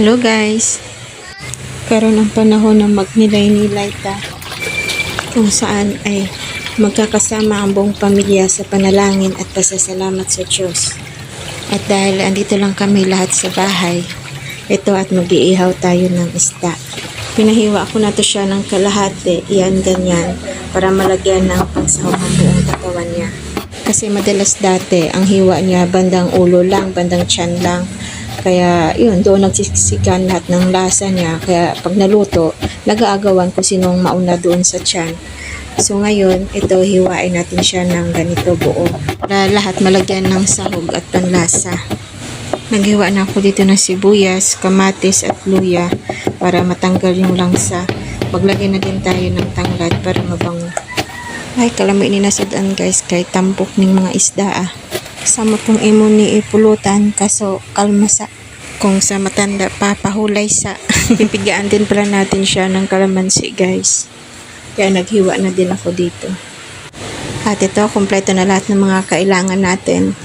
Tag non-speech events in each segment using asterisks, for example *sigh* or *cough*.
Hello guys! Karoon ang panahon na magnilay-nilay ta kung saan ay magkakasama ang buong pamilya sa panalangin at pasasalamat sa Diyos. At dahil andito lang kami lahat sa bahay, ito at mag-iihaw tayo ng isda. Pinahiwa ko na to siya ng kalahati, iyan ganyan, para malagyan ng pangsahog ang katawan niya. Kasi madalas dati, ang hiwa niya bandang ulo lang, bandang tiyan lang. Kaya yun, doon nagsisikan lahat ng lasa niya. Kaya pag naluto, nag-aagawan ko sinong mauna doon sa tiyan. So ngayon, ito hiwain natin siya ng ganito buo. Para lahat malagyan ng sahog at panlasa. Naghiwa na ako dito ng sibuyas, kamatis at luya para matanggal yung langsa. Maglagay na din tayo ng tanglad para mabango. Ay, kalami ni nasadaan guys kay tampok ning mga isda ah. Sama pong imo ni ipulutan kaso kalmasa. Kung sa matanda papahulay sa. *laughs* Pipigaan din pala natin siya ng kalamansi guys. Kaya naghiwa na din ako dito. At ito, kompleto na lahat ng mga kailangan natin.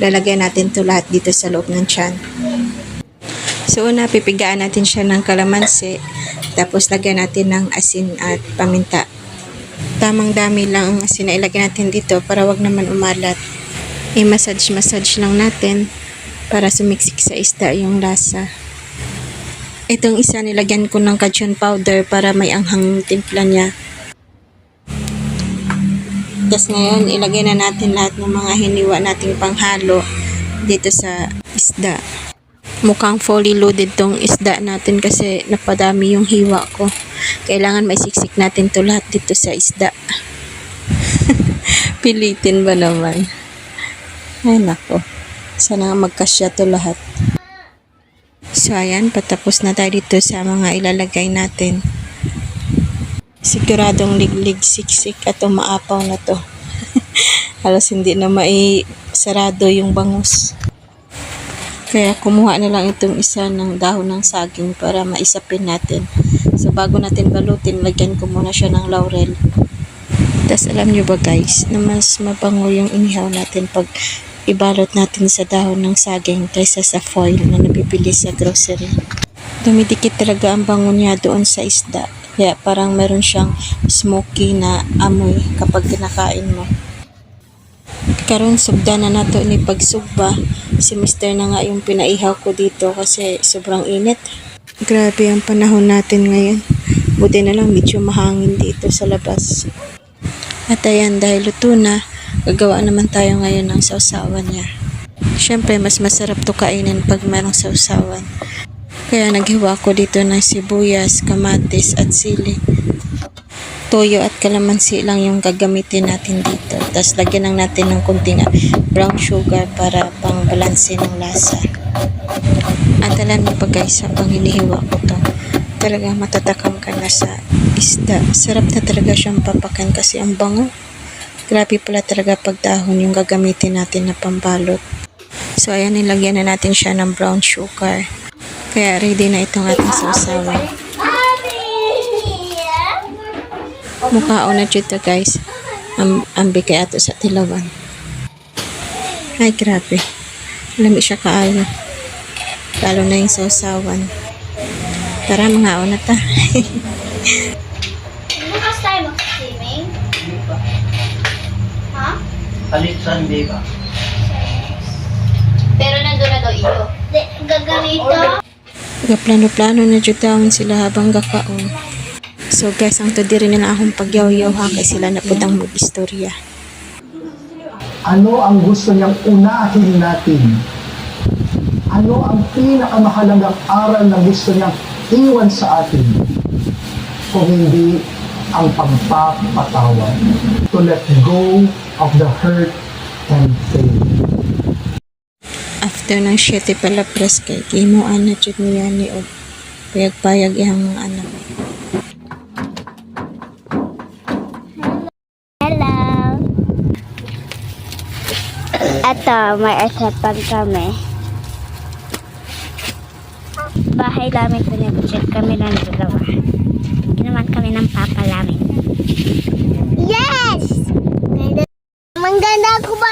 Lalagay natin to lahat dito sa loob ng tiyan. So una, pipigaan natin siya ng kalamansi. Tapos lagyan natin ng asin at paminta. Tamang dami lang ang asin na ilagay natin dito para wag naman umalat. I-massage-massage lang natin para sumiksik sa isda yung lasa. Itong isa nilagyan ko ng cajun powder para may anghang timpla niya. Tapos ngayon, ilagay na natin lahat ng mga hiniwa nating panghalo dito sa isda. Mukhang fully loaded tong isda natin kasi napadami yung hiwa ko. Kailangan may siksik natin to lahat dito sa isda. *laughs* Pilitin ba naman? Ay nako. Sana magkasya to lahat. So ayan, patapos na tayo dito sa mga ilalagay natin. Siguradong liglig siksik at umaapaw na to. *laughs* Halos hindi na mai sarado yung bangus. Kaya kumuha na lang itong isa ng dahon ng saging para maisapin natin. So bago natin balutin, lagyan ko muna siya ng laurel. Tapos alam nyo ba guys, na mas mabango yung inihaw natin pag ibalot natin sa dahon ng saging kaysa sa foil na nabibili sa grocery. Dumidikit talaga ang bango niya doon sa isda. Kaya parang meron siyang smoky na amoy kapag kinakain mo. Karon sugda na nato ni pagsugba. Si Mr. na nga yung pinaihaw ko dito kasi sobrang init. Grabe ang panahon natin ngayon. Buti na lang medyo mahangin dito sa labas. At ayan, dahil luto na, gagawa naman tayo ngayon ng sausawan niya. Siyempre, mas masarap to kainin pag merong sausawan. Kaya naghiwa ko dito ng sibuyas, kamatis at sili. Toyo at kalamansi lang yung gagamitin natin dito. Tapos lagyan lang natin ng kunting brown sugar para pang balanse ng lasa. At alam niyo pa guys, habang hinihiwa ko to, talaga matatakam ka na sa isda. Sarap na talaga siyang papakan kasi ang bango. Grabe pala talaga pag dahon yung gagamitin natin na pambalot. So ayan, nilagyan na natin siya ng brown sugar. Kaya ready na itong ating sausawan. Mukhaon na dito guys. Am ambi kay ato sa tilawan. Ay grabe. Lami siya kaayo. Lalo na yung sausawan. Tara mga na ta. *laughs* Bukas tayo mag-swimming? Ha? Alit Sunday ba? Pero nandun na daw ito. Gaganito? Gaplano-plano na dito taon sila habang gakaon. So guys, ang to diri na akong pagyaw-yaw ha kay sila na putang mag-istorya. Ano ang gusto niyang unahin natin? Ano ang pinakamahalagang aral na gusto niyang iwan sa atin? Kung hindi ang pagpapatawad. To let go of the hurt and pain. After ng 7 pala press kay kimuan na jud niya ni og payag-payag iyang mga anak. Hello! Ito, may asapan kami. Bahay namin pinag-check kami ng dalawa. Ginawan kami ng papa namin. Yes! Ganda. Mangganda ako ba?